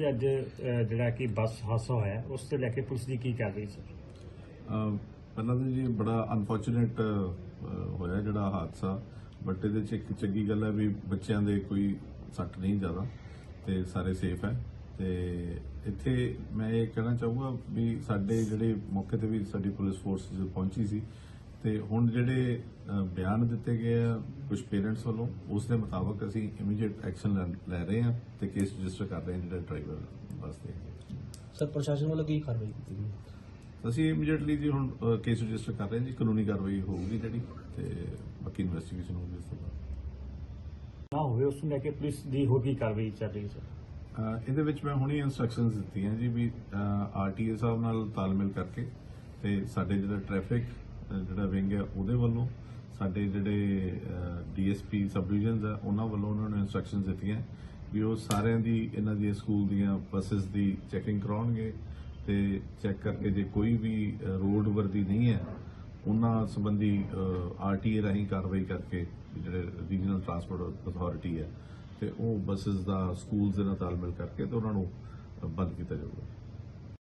ਅੱਜ ਜਿਹੜਾ ਕਿ ਬੱਸ ਹਾਦਸਾ ਹੋਇਆ, ਉਸ ਤੇ ਲੈ ਕੇ ਪੁਲਿਸ ਦੀ ਕੀ ਕਾਰਵਾਈ ਸਰ ਅਹ ਪਹਿਲਾਂ ਤਾਂ ਜੀ ਬੜਾ ਅਨਫੋਰਚੂਨੇਟ ਹੋਇਆ ਜਿਹੜਾ ਹਾਦਸਾ ਬਟ ਇਹਦੇ ਚ ਇੱਕ ਚੰਗੀ ਗੱਲ ਹੈ ਵੀ ਬੱਚਿਆਂ ਦੇ ਕੋਈ ਸੱਟ ਨਹੀਂ ਜ਼ਿਆਦਾ, ਤੇ ਸਾਰੇ ਸੇਫ ਹੈ। ਤੇ ਇੱਥੇ ਮੈਂ ਇਹ ਕਹਿਣਾ ਚਾਹੂੰਗਾ ਵੀ ਸਾਡੇ ਜਿਹੜੇ ਮੌਕੇ ਤੇ ਵੀ ਸਾਡੀ ਪੁਲਿਸ ਫੋਰਸ ਪਹੁੰਚੀ ਸੀ ਤੇ ਹੁਣ ਜਿਹੜੇ ਬਿਆਨ ਦਿੱਤੇ ਗਏ ਆ ਕੁਝ ਪੇਰੈਂਟਸ ਵੱਲੋਂ ਉਸ ਦੇ ਮੁਤਾਬਕ ਅਸੀਂ ਇਮੀਡੀਏਟ ਐਕਸ਼ਨ ਲੈ ਰਹੇ ਹਾਂ ਤੇ ਕੇਸ ਰਜਿਸਟਰ ਕਰ ਰਹੇ ਹਾਂ ਜਿਹੜਾ ਡਰਾਈਵਰ ਵਾਸਤੇ। ਸਰ ਪ੍ਰਸ਼ਾਸਨ ਵੱਲੋਂ ਕੀ ਕਾਰਵਾਈ ਕੀਤੀ ਗਈ? ਅਸੀਂ ਇਮੀਡੀਏਟਲੀ ਜੀ ਹੁਣ ਕੇਸ ਰਜਿਸਟਰ ਕਰ ਰਹੇ ਹਾਂ ਜੀ ਕਾਨੂੰਨੀ ਕਾਰਵਾਈ ਹੋਊਗੀ ਜਿਹੜੀ ਤੇ ਬਾਕੀ ਇਨਵੈਸਟੀਗੇਸ਼ਨ ਹੋਊਗੀ ਇਸ ਤੋਂ ਬਾਅਦ। ਨਾ ਹੋਵੇ ਉਸ ਨੂੰ ਲੈ ਕੇ ਪੁਲਿਸ ਦੀ ਹੋਰ ਕੀ ਕਾਰਵਾਈ ਚੱਲ ਰਹੀ ਹੈ ਇਹਦੇ ਵਿੱਚ ਮੈਂ ਹੁਣੀ ਇਨਸਟਰਕਸ਼ਨਸ ਦਿੱਤੀਆਂ ਜੀ ਵੀ ਆਰਟੀਏ ਸਾਹਿਬ ਨਾਲ ਤਾਲਮੇਲ ਕਰਕੇ ਤੇ ਸਾਡੇ ਜਿਹੜਾ ਟ੍ਰੈਫਿਕ ਜਿਹੜਾ ਵਿੰਗ ਹੈ, ਉਹਦੇ ਵੱਲੋਂ ਸਾਡੇ ਜਿਹੜੇ ਡੀਐਸਪੀ ਸਬ ਡਿਵੀਜ਼ਨਸ ਆ ਉਹਨਾਂ ਵੱਲੋਂ ਉਹਨਾਂ ਨੂੰ ਇਨਸਟਰਕਸ਼ਨਸ ਦਿੱਤੀਆਂ ਵੀ ਉਹ ਸਾਰਿਆਂ ਦੀ, ਇਹਨਾਂ ਦੀਆਂ ਸਕੂਲ ਦੀਆਂ ਬੱਸਸ ਦੀ ਚੈਕਿੰਗ ਕਰਾਉਣਗੇ ਤੇ ਚੈੱਕ ਕਰਕੇ ਜੇ ਕੋਈ ਵੀ ਰੋਡ ਵਰਦੀ ਨਹੀਂ ਹੈ, ਉਹਨਾਂ ਸੰਬੰਧੀ ਆਰਟੀਏ ਰਾਹੀਂ ਕਾਰਵਾਈ ਕਰਕੇ ਜਿਹੜੇ ਰੀਜਨਲ ਟਰਾਂਸਪੋਰਟ ਅਥਾਰਟੀ ਹੈ, ਤੇ ਉਹ ਬੱਸਸ ਦਾ ਸਕੂਲਸ ਦੇ ਨਾਲ ਤਾਲਮੇਲ ਕਰਕੇ ਤੇ ਉਹਨਾਂ ਨੂੰ ਬੰਦ ਕੀਤਾ ਜਾਊਗਾ।